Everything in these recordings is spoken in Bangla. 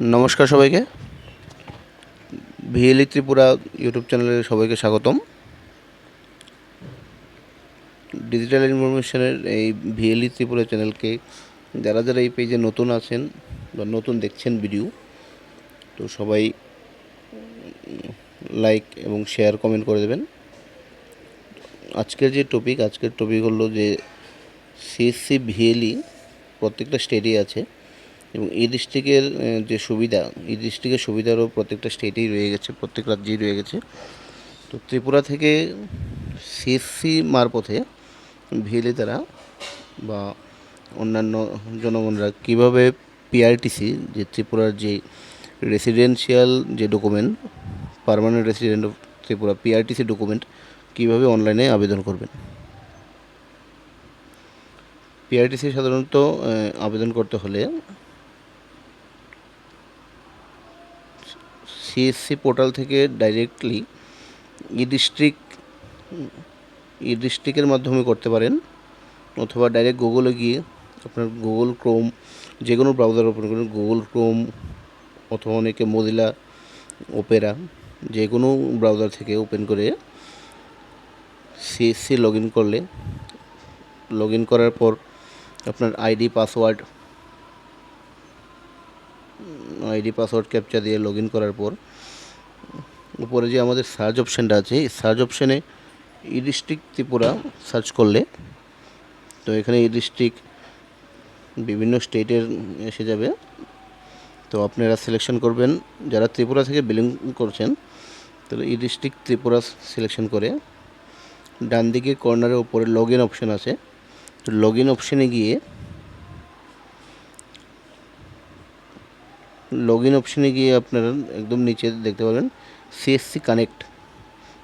নমস্কার সবাইকে। ভিএলই ত্রিপুরা ইউটিউব চ্যানেলে সবাইকে স্বাগতম। ডিজিটাল ইনফরমেশনের এই ভিএলই ত্রিপুরা চ্যানেলকে যারা যারা এই পেজে নতুন আছেন বা নতুন দেখছেন ভিডিও, তো সবাই লাইক এবং শেয়ার, কমেন্ট করে দেবেন। আজকের যে টপিক, আজকের টপিক হলো যে সিএসসি ভিএলই প্রত্যেকটা স্টেটই আছে। এবং এই ডিস্ট্রিক্টের যে সুবিধা, এই ডিস্ট্রিক্টের সুবিধারও প্রত্যেকটা স্টেটেই রয়ে গেছে, প্রত্যেক রাজ্যেই রয়ে গেছে। তো ত্রিপুরা থেকে সিএসসি মারপথে ভিএলই তারা বা অন্যান্য জনগণরা কীভাবে পিআরটিসি যে ত্রিপুরার যে রেসিডেন্সিয়াল যে document permanent resident of Tripura PRTC document কীভাবে অনলাইনে আবেদন করবেন? পিআরটিসি সাধারণত আবেদন করতে হলে সিএসসি পোর্টাল থেকে ডাইরেক্টলি ই ডিস্ট্রিক্ট ই ডিস্ট্রিক্টের মাধ্যমে করতে পারেন, অথবা ডাইরেক্ট গুগলে গিয়ে আপনার গুগল ক্রোম যে কোনো ব্রাউজার ওপেন করুন গুগল ক্রোম অথবা অনেকে মজিলা ওপেরা যে কোনো ব্রাউজার থেকে ওপেন করে সিএসসি লগ ইন করলে লগ ইন করার পর আপনার ID password ID password captcha দিয়ে লগ করার পর, উপরে যে আমাদের সার্চ অপশানটা আছে, এই সার্চ অপশানে ই ডিস্ট্রিক্ট ত্রিপুরা সার্চ করলে, তো এখানে ই ডিস্ট্রিক্ট বিভিন্ন স্টেটের এসে যাবে। তো আপনারা সিলেকশন করবেন, যারা ত্রিপুরা থেকে বিলিং করছেন, তাহলে ই ডিস্ট্রিক্ট ত্রিপুরা সিলেকশন করে ডান দিকে কর্নারের উপরে লগ ইন অপশান আছে। তো লগ ইন অপশানে গিয়ে লগ ইন অপশানে গিয়ে আপনারা একদম নিচে দেখতে পাবেন সিএসসি কানেক্ট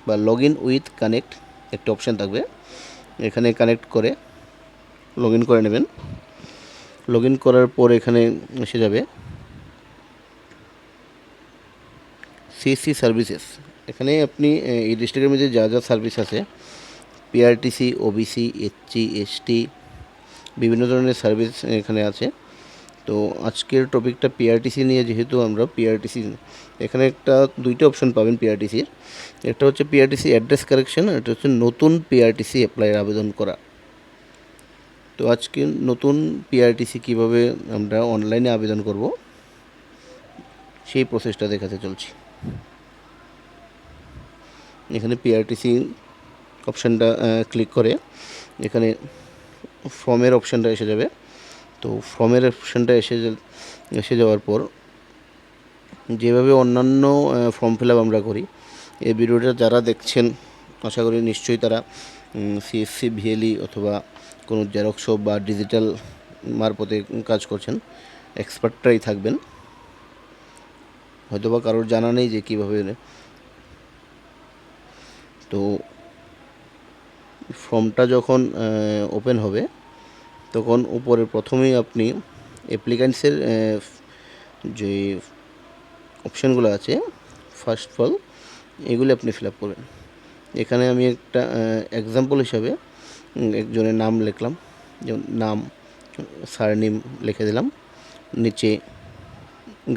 বা লগ ইন উইথ কানেক্ট একটা অপশান থাকবে। এখানে কানেক্ট করে লগ ইন করে নেবেন। লগ ইন করার পর এখানে এসে যাবে সিএসসি সার্ভিসেস এখানে আপনি এই ডিস্ট্রিক্টের মধ্যে যা যা সার্ভিস আছে পিআরটিসি ওবিসি এইচসি এসটি বিভিন্ন ধরনের সার্ভিস এখানে আছে। তো আজকের টপিকটা পিআরটিসি নিয়ে যেহেতু আমরা পিআরটিসি এখানে একটা দুইটা অপশন পাবেন পিআরটিসির একটা হচ্ছে পিআরটিসি অ্যাড্রেস কারেকশন আর এটা হচ্ছে নতুন পিআরটিসি অ্যাপ্লাইয়ের আবেদন করা। তো আজকে নতুন পিআরটিসি কীভাবে আমরা অনলাইনে আবেদন করব, সেই প্রসেসটা দেখাতে চলছি। এখানে পিআরটিসি অপশানটা ক্লিক করে এখানে ফর্মের অপশানটা এসে যাবে। তো ফর্মের অপশানটা এসে এসে যাওয়ার পর যেভাবে অন্যান্য ফর্ম ফিল আমরা করি, এই ভিডিওটা যারা দেখছেন, আশা করি নিশ্চয়ই তারা সিএসসি ভিএলই অথবা কোনো জেরক্স বা ডিজিটাল মারফতে কাজ করছেন এক্সপার্টরাই থাকবেন। হয়তোবা কারোর জানা নেই যে কীভাবে তো ফর্মটা যখন ওপেন হবে তখন উপরে প্রথমেই আপনি অ্যাপ্লিক্যান্টসের যে অপশানগুলো আছে ফার্স্ট অফ অল এগুলি আপনি ফিল আপ করবেন। এখানে আমি একটা এক্সাম্পল হিসাবে একজনের নাম লিখলাম, যেমন নাম সার নেম লিখে দিলাম, নিচে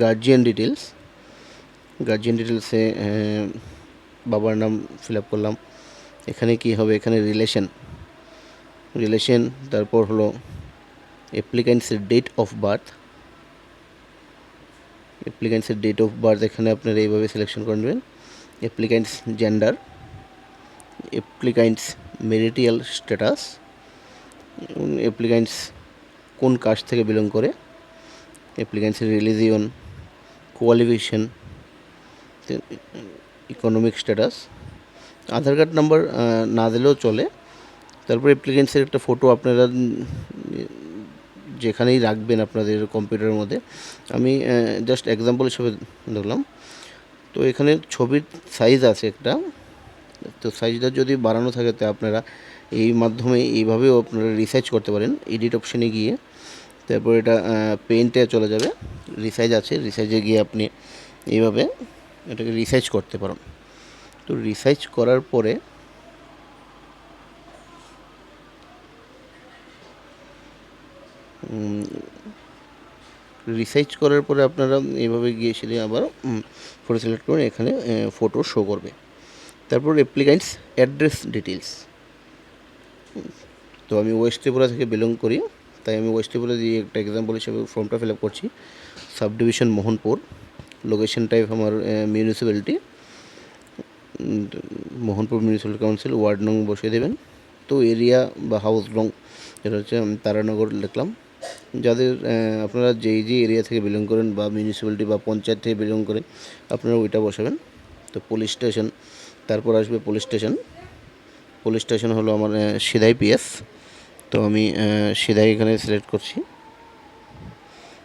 গার্জিয়ান ডিটেলস গার্জিয়ান ডিটেলসে বাবার নাম ফিল আপ করলাম, এখানে কি হবে, এখানে রিলেশন রিলেশন তারপর হলো অ্যাপ্লিক্যান্টসের ডেট অফ বার্থ অ্যাপ্লিক্যান্টসের ডেট অফ বার্থ এখানে আপনারা এইভাবে সিলেকশন করে নেবেন। Applicants gender applicants marital status applicants কোন কাস্ট থেকে বিলং করে অ্যাপ্লিক্যান্টসের religion qualification economic status Aadhaar card number না দিলেও চলে। তারপর অ্যাপ্লিকেন্টসের একটা ফটো আপনারা যেখানেই রাখবেন আপনাদের কম্পিউটারের মধ্যে, আমি জাস্ট এক্সাম্পল হিসেবে দেখলাম তো এখানে ছবির সাইজ আছে একটা। তো সাইজটা যদি বাড়ানো থাকে, তো আপনারা এই মাধ্যমে এইভাবেও আপনারা রিসার্চ করতে পারেন। এডিট অপশানে গিয়ে, তারপর এটা পেন্টে চলে যাবে। রিসাইজ আছে রিসাইজে গিয়ে আপনি এইভাবে এটাকে রিসার্চ করতে পারেন। তো রিসার্চ করার পরে রিসার্চ করার পরে আপনারা এইভাবে গিয়েছিলেন আবার ফটো সিলেক্ট করুন এখানে ফটো শো করবে। তারপর অ্যাপ্লিক্যান্টস অ্যাড্রেস ডিটেলস তো আমি ওয়েস্ট ত্রিপুরা থেকে বিলং করি, তাই আমি ওয়েস্ট ত্রিপুরা দিয়ে একটা এক্সাম্পল হিসেবে ফর্মটা ফিল আপ করছি। Sub division Mohanpur location type আমার municipality Mohanpur municipal council ward নং বসিয়ে দেবেন। তো এরিয়া বা হাউস রং যেটা হচ্ছে তারানগর লিখলাম। যাদের আপনারা যেই যে এরিয়া থেকে বিলং করেন বা মিউনিসিপ্যালিটি বা পঞ্চায়েত থেকে বিলং করেন আপনারা ওইটা বসাবেন। তো পুলিশ স্টেশন তারপর আসবে পুলিশ স্টেশন পুলিশ স্টেশন হলো আমার সিধাই পিএস তো আমি সিধাই এখানে সিলেক্ট করছি।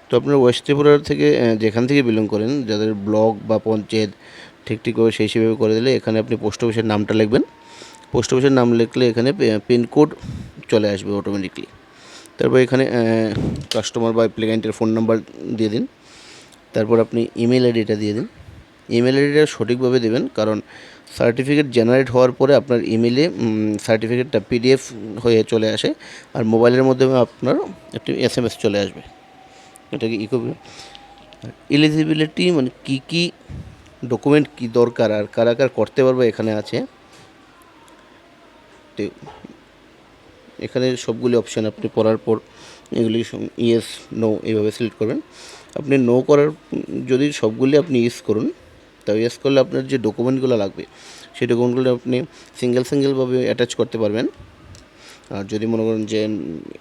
তো আপনার ওয়েস্ট ত্রিপুরার থেকে যেখান থেকে বিলং করেন, যাদের ব্লক বা পঞ্চায়েত ঠিক ঠিক করে সেই হিসেবে করে দিলে এখানে আপনি পোস্ট অফিসের নামটা লিখবেন। পোস্ট অফিসের নাম লিখলে এখানে পিনকোড চলে আসবে অটোমেটিকলি তারপর এখানে কাস্টমার বা অ্যাপ্লিক্যান্টের ফোন নাম্বার দিয়ে দিন। তারপর আপনি ইমেল আইডিটা দিয়ে দিন। ইমেল আইডিটা সঠিকভাবে দেবেন, কারণ সার্টিফিকেট জেনারেট হওয়ার পরে আপনার ইমেলে সার্টিফিকেটটা পিডিএফ হয়ে চলে আসে, আর মোবাইলের মাধ্যমে আপনার একটি এস এম এস চলে আসবে। এটাকে ইকো এলিজিবিলিটি মানে কী কী ডকুমেন্ট কী দরকার, আর কারা কার করতে পারবে এখানে আছে? এখানে সবগুলি অপশান আপনি পড়ার পর এগুলি ইয়েস নো এইভাবে সিলেক্ট করবেন। আপনি নো করার, যদি সবগুলি আপনি ইউজ করুন, তা ইয়েস করলে আপনার যে ডকুমেন্টগুলো লাগবে, সেই ডকুমেন্টগুলো আপনি সিঙ্গেল সিঙ্গেলভাবে অ্যাটাচ করতে পারবেন। আর যদি মনে করেন যে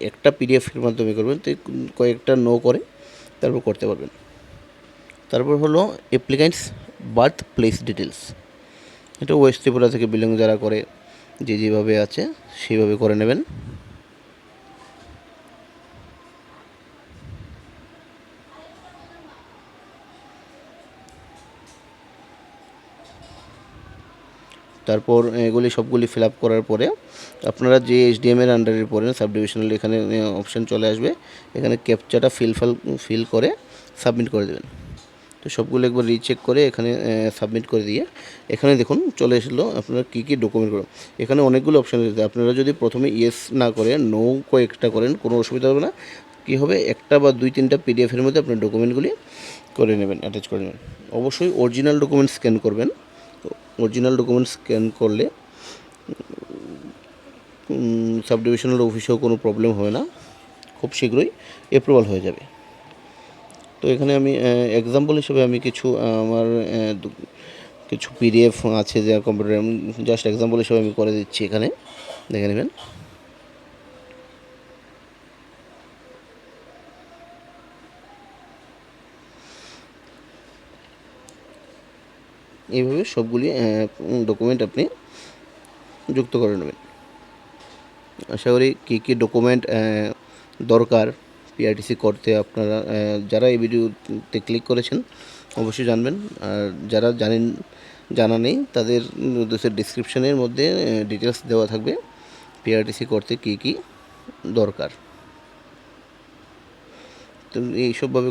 একটা পিডিএফের মাধ্যমে করবেন, তো কয়েকটা নো করে তারপর করতে পারবেন। তারপর হলো অ্যাপ্লিক্যান্টস বার্থ প্লেস ডিটেলস এটা ওয়েস্ট ত্রিপুরা থেকে বিলং যারা করে, যে যেভাবে আছে সেইভাবে করে নেবেন। তারপর এগুলি সবগুলি ফিল আপ করার পরে আপনারা যে এইচডিএম এর আন্ডারে পড়েন সাব ডিভিশনাল এখানে অপশান চলে আসবে। এখানে ক্যাপচাটা ফিল ফাল ফিল করে সাবমিট করে দেবেন। তো সবগুলো একবার রিচেক করে এখানে সাবমিট করে দিয়ে এখানে দেখুন চলে এসেছিল আপনারা কী কী ডকুমেন্ট করবেন এখানে অনেকগুলো অপশান রয়েছে। আপনারা যদি প্রথমে ইয়েস না করে নো কয়েকটা করেন, কোনো অসুবিধা হবে না। কী হবে? একটা বা দুই তিনটা পিডিএফের মধ্যে আপনার ডকুমেন্টগুলি করে নেবেন অ্যাটাচ করে নেবেন। অবশ্যই অরিজিনাল ডকুমেন্ট স্ক্যান করবেন। অরিজিনাল ডকুমেন্ট স্ক্যান করলে সাব ডিভিশনাল অফিসেও কোনো প্রবলেম হয় না। খুব শীঘ্রই অ্যাপ্রুভাল হয়ে যাবে। তো এখানে আমি এক্সাম্পল হিসেবে আমি কিছু আমার কিছু পিডিএফ আছে যা কম্পিউটার জাস্ট এক্সাম্পল হিসেবে আমি করে দিচ্ছি এখানে। দেখে নেবেন। এইভাবে সবগুলি ডকুমেন্ট আপনি যুক্ত করে নেবেন। আশা করি কী কী ডকুমেন্ট দরকার পিআরটিসি করতে আপনারা যারা এই ভিডিওতে ক্লিক করেছেন, অবশ্যই জানবেন। আর যারা জানেন, জানা নেই, তাদের ডিসক্রিপশনের মধ্যে ডিটেলস দেওয়া থাকবে পিআরটিসি করতে কী কী দরকার। তো এইসবভাবে